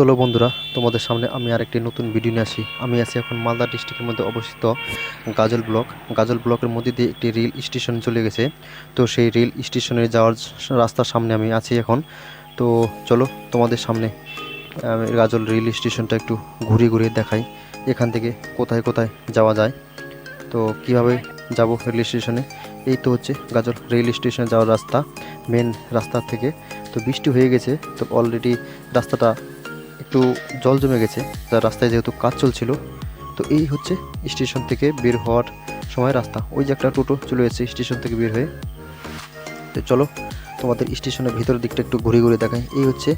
চলো বন্ধুরা, তোমাদের সামনে আমি আরেকটি নতুন ভিডিও নিয়ে আসি। আমি আছি এখন মালদা ডিস্ট্রিক্টের মধ্যে অবস্থিত গাজল ব্লক। গাজল ব্লকের মধ্যে দিয়ে একটি রেল স্টেশন চলে গেছে। তো সেই রেল স্টেশনে যাওয়ার রাস্তার সামনে আমি আছি এখন। তো চলো তোমাদের সামনে গাজল রেল স্টেশনটা একটু ঘুরিয়ে ঘুরিয়ে দেখাই। এখান থেকে কোথায় কোথায় যাওয়া যায়। তো কীভাবে যাব রেল স্টেশনে? এই তো হচ্ছে গাজল রেল স্টেশনে যাওয়ার রাস্তা মেন রাস্তা থেকে। তো বৃষ্টি হয়ে গেছে, তো অলরেডি রাস্তাটা একটু জল জমে গেছে তার রাস্তায় যেহেতু কাজ চলছিল, তো এই হচ্ছে স্টেশন থেকে বের হওয়ার সময় রাস্তা। ওই যে একটা টোটো চলে এসেছে স্টেশন থেকে বের হয়ে। তো চলো, তোমাদের স্টেশনের ভিতরের দিকটা একটু ঘুরে ঘুরে দেখাই। এই হচ্ছে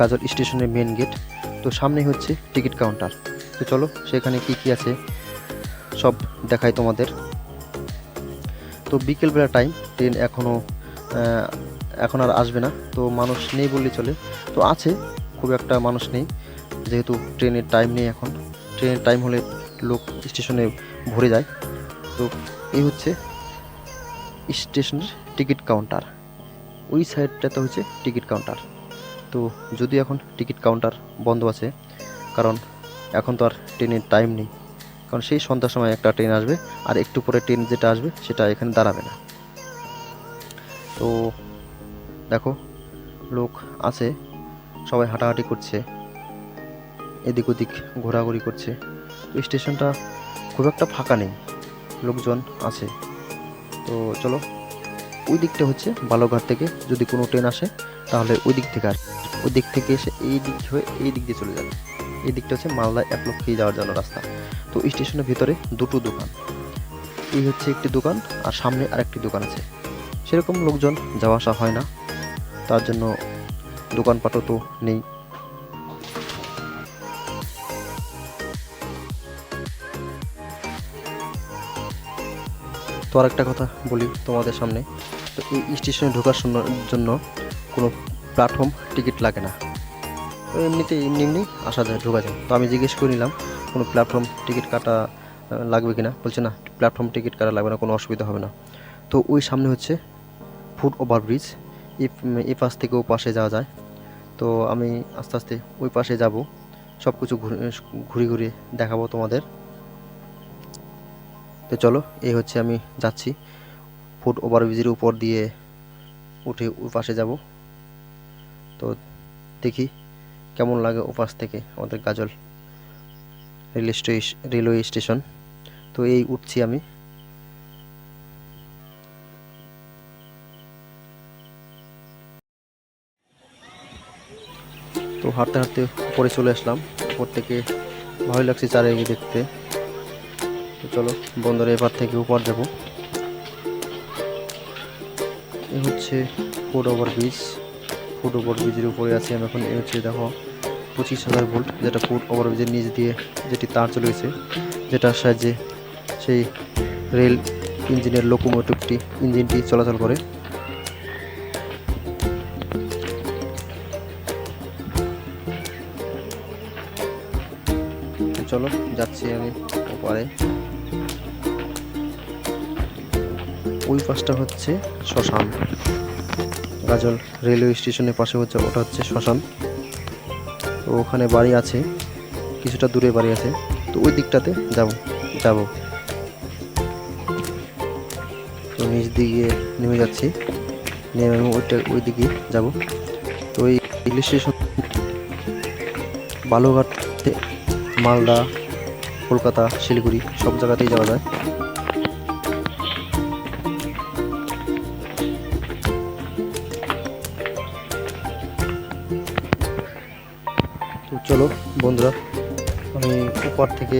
গাজল স্টেশনের মেন গেট তো সামনেই হচ্ছে টিকিট কাউন্টার তো চলো, সেখানে কি কি আছে সব দেখাই তোমাদের। তো বিকেলবেলা টাইম ট্রেন এখনও এখন আর আসবে না, তো মানুষ নেই বললে চলে। তো আছে খুব একটা মানুষ নেই, যেহেতু ট্রেনের টাইম নেই এখন। ট্রেনের টাইম হলে লোক স্টেশনে ভরে যায়। তো এই হচ্ছে স্টেশনের টিকিট কাউন্টার ওই সাইডটাতে হচ্ছে টিকিট কাউন্টার তো যদি এখন টিকিট কাউন্টার বন্ধ আছে, কারণ এখন তো আর ট্রেনের টাইম নেই। কারণ সেই সন্ধ্যার সময় একটা ট্রেন আসবে, আর একটু পরে ট্রেন যেটা আসবে, সেটা এখানে দাঁড়াবে না। তো দেখো, লোক আছে। সবাই হাঁটাহাঁটি করছে, এদিক ওদিক ঘোরাঘুরি করছে। তো স্টেশনটা খুব একটা ফাঁকা নেই, লোকজন আছে। তো চলো, ওই দিকটা হচ্ছে বালুঘাট থেকে যদি কোনো ট্রেন আসে, তাহলে ওই দিক থেকে আসে ওই দিক থেকে এসে এই দিক হয়ে এই দিক দিয়ে চলে যাবে। এই দিকটা হচ্ছে মালদা এক লক্ষে যাওয়ার জন্য রাস্তা। তো স্টেশনের ভিতরে দুটো দোকান। এই হচ্ছে একটি দোকান আর সামনে আরেকটি দোকান আছে। সেরকম লোকজন যাওয়া আসা হয় না। তার জন্য দোকানপাটও তো নেই। তো আরেকটা কথা বলি তোমাদের সামনে। তো এই স্টেশনে ঢোকার জন্য- কোনো প্ল্যাটফর্ম টিকিট লাগে না। এমনিতে এমনি এমনি আসা যায়, ঢোকা যায়। তো আমি জিজ্ঞেস করে নিলাম, কোনো প্ল্যাটফর্ম টিকিট কাটা লাগবে কি না বলছে না প্ল্যাটফর্ম টিকিট কাটা লাগবে না, কোনো অসুবিধা হবে না। তো ওই সামনে হচ্ছে ফুট ওভারব্রিজ এ পাশ থেকে ও পাশে যাওয়া যায়। তো আমি আস্তে আস্তে ওই পাশে যাব। সব কিছু ঘুরে ঘুরে দেখাবো তোমাদের। তো চলো, এই হচ্ছে আমি যাচ্ছি। ফুট ওভারব্রিজের উপর দিয়ে উঠে ওই পাশে যাব। তো দেখি কেমন লাগে ও পাশ থেকে আমাদের গাজল রেল রেলওয়ে স্টেশন। তো এই উঠছি আমি। তো হাঁটতে হাঁটতে উপরে চলে আসলাম। উপর থেকে ভালোই লাগছে চারিদিকে দেখতে। তো চলো বন্দরে এবার থেকে উপর যাব। এ হচ্ছে foot over bridge. Foot over ব্রিজের উপরে আছি আমি এখন। এ হচ্ছে দেখো পঁচিশ হাজার ভোল্ট, যেটা ফুট ওভার ব্রিজের নিচ দিয়ে যেটি তার চলে গেছে, যেটার সাহায্যে সেই রেল ইঞ্জিনের লোকোমোটিভটি ইঞ্জিনটি চলাচল করে। চলো, যাচ্ছি আমি ওপারে। ওই পাশটা হচ্ছে শ্মশান। গাজল রেলওয়ে স্টেশনের পাশে হচ্ছে, ওটা হচ্ছে শ্মশান। তো ওখানে বাড়ি আছে, কিছুটা দূরে বাড়ি আছে। তো ওই দিকটাতে যাব যাব। তো নিচ দিকে নেমে যাচ্ছি। নেমে আমি ওইটা ওই দিকে যাব। তো ওই রেল স্টেশন বালুঘাট মালদা, কলকাতা, শিলিগুড়ি, সব জায়গাতেই যাওয়া যায়। তো চলো বন্ধুরা, আমি ওপার থেকে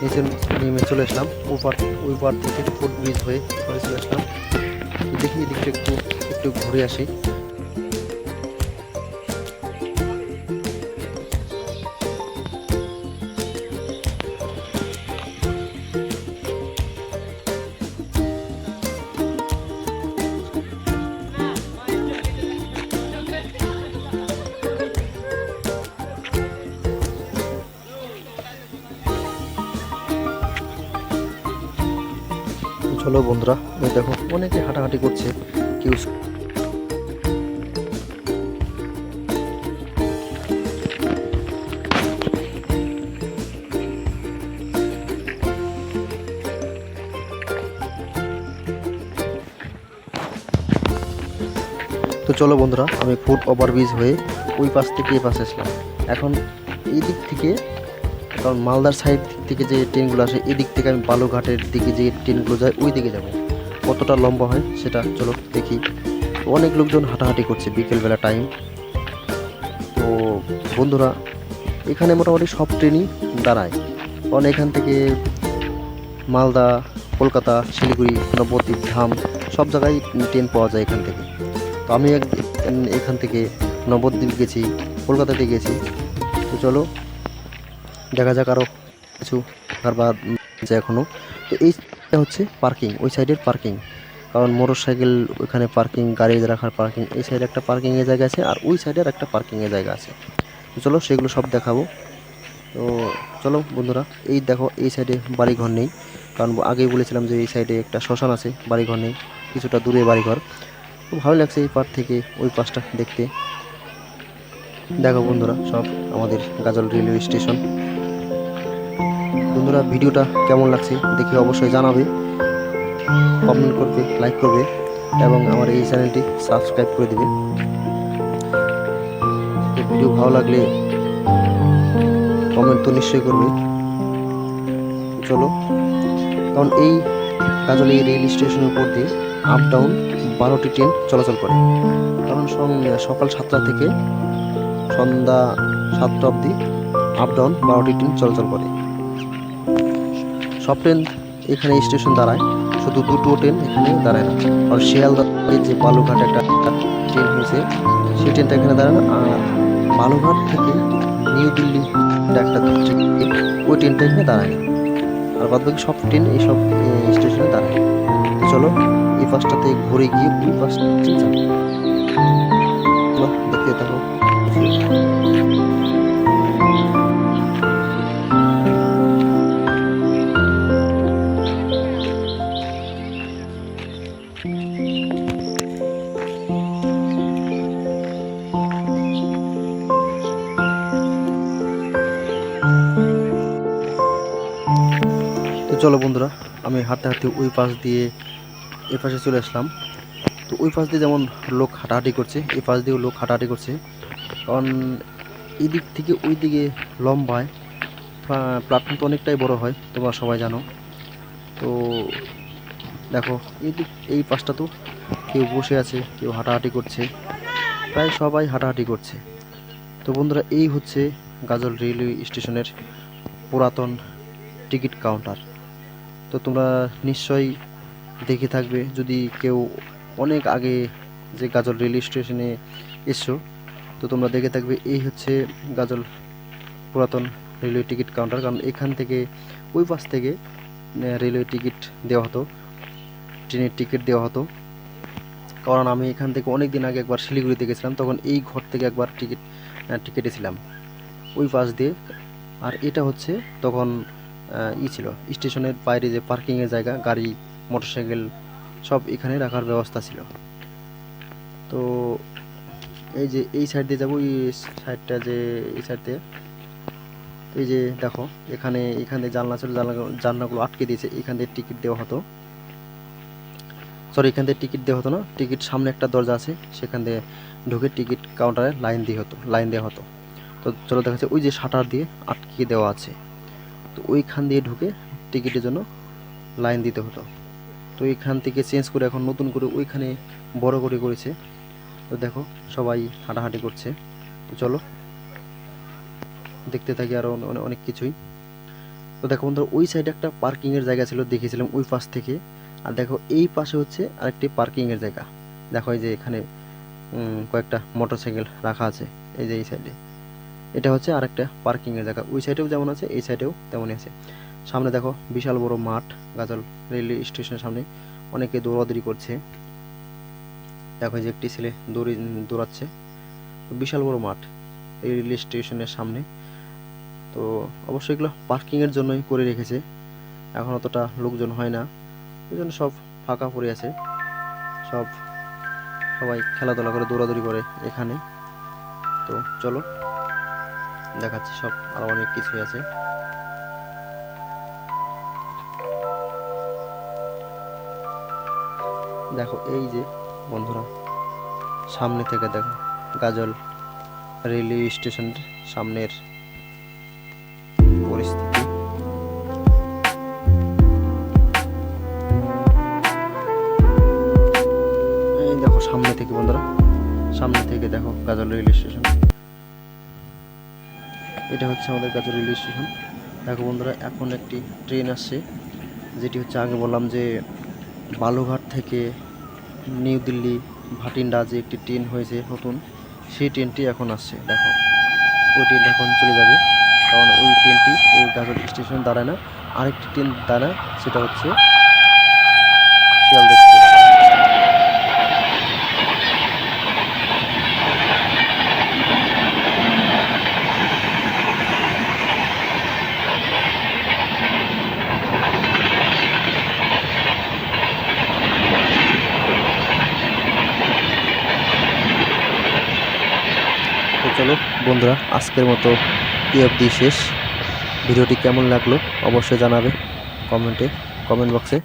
নিচে নেমে চলে আসলাম। ওপার ওই পার থেকে ফুট ব্রিজ হয়ে চলে আসলাম। দেখি এদিকটা একটু একটু ঘুরে আসি। চলো বন্ধুরা দেখো, অনেকে হাঁটাহাঁটি করছে, কেউ তো চলো বন্ধুরা, আমি ফুট ওভারব্রিজ হয়ে ওই পাশ থেকে এই পাশে আসলাম। এখন এই দিক থেকে কারণ মালদার সাইড থেকে যে ট্রেনগুলো আসে, এদিক থেকে আমি বালুঘাটের দিকে যে ট্রেনগুলো যায় ওই দিকে যাব। কতটা লম্বা হয় সেটা চলো দেখি। অনেক লোকজন হাঁটাহাঁটি করছে বিকেলবেলা টাইম তো বন্ধুরা, এখানে মোটামুটি সব ট্রেনই দাঁড়ায়। কারণ এখান থেকে মালদা, কলকাতা, শিলিগুড়ি, নবদ্বীপ, ধাম, সব জায়গায় ট্রেন পাওয়া যায় এখান থেকে। তো আমি এখান থেকে নবদ্বীপ গেছি, কলকাতাতে গেছি। তো চলো দেখা যাক আরও কিছু কারবার আছে এখনও তো এইটা হচ্ছে পার্কিং ওই সাইডের পার্কিং কারণ মোটর সাইকেল ওইখানে পার্কিং গাড়ি রাখার পার্কিং এই সাইডে একটা পার্কিংয়ের জায়গা আছে আর ওই সাইডে আর একটা পার্কিংয়ের জায়গা আছে। তো চলো সেগুলো সব দেখাবো। তো চলো বন্ধুরা, এই দেখো, এই সাইডে বাড়িঘর নেই। কারণ আগেই বলেছিলাম যে এই সাইডে একটা শ্মশান আছে, বাড়িঘর নেই, কিছুটা দূরে বাড়িঘর। তো ভালো লাগছে এই পার থেকে ওই পাশটা দেখতে। দেখো বন্ধুরা, সব আমাদের গাজল রেলওয়ে স্টেশন। বন্ধুরা, ভিডিওটা কেমন লাগছে দেখে অবশ্যই জানাবে কমেন্ট করবে লাইক করবে, এবং আমার এই চ্যানেলটি সাবস্ক্রাইব করে দেবে। ভিডিও ভালো লাগলে কমেন্ট তো নিশ্চয়ই করবে। চলো, কারণ এই গাজল এই রেল স্টেশনের উপর দিয়ে আপ ডাউন বারোটি ট্রেন চলাচল করে। কারণ সকাল সাতটা থেকে সন্ধ্যা সাতটা অবধি আপ ডাউন বারোটি ট্রেন চলাচল করে। সব ট্রেন এখানে স্টেশন দাঁড়ায়। শুধু দুটো ট্রেন এখানে দাঁড়ায় না। আর শিয়ালদার যে বালুঘাট একটা ট্রেন হয়েছে, সেই ট্রেনটা এখানে দাঁড়ায় না। আর বালুঘাট থেকে নিউ দিল্লি একটা ওই ট্রেনটা এখানে দাঁড়ায় না। আর বাদ বাকি সব ট্রেন এইসব স্টেশনে দাঁড়ায়। চলো, এই পাশটাতে ঘুরে গিয়ে ওই চলো বন্ধুরা, আমি হাঁটতে হাঁটতে ওই পাশ দিয়ে এ পাশে চলে আসলাম। তো ওই পাশ দিয়ে যেমন লোক হাঁটাহাঁটি করছে, এই পাশ দিয়েও লোক হাঁটাহাঁটি করছে। কারণ এই দিক থেকে ওই দিকে লম্বায় প্ল্যাটফর্ম তো অনেকটাই বড় হয়, তোমরা সবাই জানো। তো দেখো এই দিক এই পাশটা তো কেউ বসে আছে, কেউ হাঁটাহাঁটি করছে, প্রায় সবাই হাঁটাহাঁটি করছে। তো বন্ধুরা, এই হচ্ছে গাজল রেলওয়ে স্টেশনের পুরাতন টিকিট কাউন্টার। তো তোমরা নিশ্চয়ই দেখে থাকবে যদি কেউ অনেক আগে যে গাজল রেল স্টেশনে এসছো, তো তোমরা দেখে থাকবে এই হচ্ছে গাজল পুরাতন রেলওয়ে টিকিট কাউন্টার কারণ এখান থেকে ওই পাশ থেকে রেলওয়ে টিকিট দেওয়া হতো, ট্রেনের টিকিট দেওয়া হতো। কারণ আমি এখান থেকে অনেক দিন আগে একবার শিলিগুড়িতে গেছিলাম, তখন এই ঘর থেকে একবার টিকিট টিকিটেছিলাম ওই পাশ দিয়ে, আর এটা হচ্ছে তখন ই ছিল। স্টেশনের বাইরে যে পার্কিংয়ের জায়গা, গাড়ি, মোটরসাইকেল, সব এখানে রাখার ব্যবস্থা ছিল। তো এই যে এই সাইড দিয়ে যাব, এই সাইডটা যে, এই সাইড দিয়ে, এই যে দেখো, এখানে, এখান দিয়ে জানলা ছিল, জানলা, জানলাগুলো আটকে দিয়েছে, এখান দিয়ে টিকিট দেওয়া হতো। সরি এখান দিয়ে টিকিট দেওয়া হতো না টিকিট সামনে একটা দরজা আছে, সেখান দিয়ে ঢুকে টিকিট কাউন্টারে লাইন দিয়ে হতো লাইন দেওয়া হতো। তো চলো দেখা যাচ্ছে ওই যে শাটার দিয়ে আটকে দেওয়া আছে। তো ওইখান দিয়ে ঢুকে টিকিটের জন্য লাইন দিতে হতো। তো এইখান থেকে চেঞ্জ করে এখন নতুন করে ওইখানে বড় করে করেছে। তো দেখো, সবাই হাঁটাহাঁটি করছে। তো চলো, দেখতে থাকি আরও অনেক কিছুই। তো দেখো বন্ধুরা, ওই সাইডে একটা পার্কিংয়ের জায়গা ছিল দেখেছিলাম ওই পাশ থেকে। আর দেখো এই পাশে হচ্ছে আরেকটি পার্কিংয়ের জায়গা। দেখো এই যে এখানে কয়েকটা মোটরসাইকেল রাখা আছে এই যে এই সাইডে। এটা হচ্ছে আরেকটা পার্কিংয়ের জায়গা। ওই সাইডেও যেমন আছে, এই সাইডেও তেমনই আছে। সামনে দেখো, বিশাল বড় মাঠ, গাজল রেলওয়ে স্টেশনের সামনে। অনেকে দৌড়াদৌড়ি করছে। দেখো যে একটি ছেলে দৌড়ি, দৌড়াচ্ছে। বিশাল বড় মাঠ এই রেলওয়ে স্টেশনের সামনে। তো অবশ্যই এগুলো পার্কিংয়ের জন্যই করে রেখেছে। এখন অতটা লোকজন হয় না। এই জন্য সব ফাঁকা পড়ে আছে। সব সবাই খেলাধুলা করে, দৌড়াদৌড়ি করে এখানে। তো চলো। দেখাচ্ছি সব, আরও অনেক কিছুই আছে। দেখো, এই যে, বন্ধুরা, সামনে থেকে দেখো, গাজল রেলওয়ে স্টেশন সামনের পরিস্থিতি। এই দেখো, সামনে থেকে বন্ধুরা, সামনে থেকে দেখো, গাজল রেল স্টেশন। এটা হচ্ছে আমাদের গাজল রেল স্টেশন। দেখো বন্ধুরা, এখন একটি ট্রেন আসছে, যেটি হচ্ছে আগে বললাম যে বালুঘাট থেকে নিউ দিল্লি ভাটিন্ডা যে একটি ট্রেন হয়েছে নতুন, সেই ট্রেনটি এখন আসছে। দেখো, ওই ট্রেনটা এখন চলে যাবে, কারণ ওই ট্রেনটি এই গাজল স্টেশন দাঁড়ায় না। আরেকটি ট্রেন দাঁড়ায়, সেটা হচ্ছে শিয়ালদা এক্সপ্রেস তো চলো বন্ধুরা আজকের মতো এই অবধি শেষ। ভিডিওটি কেমন লাগল অবশ্যই জানাবে কমেন্টে কমেন্ট বক্সে।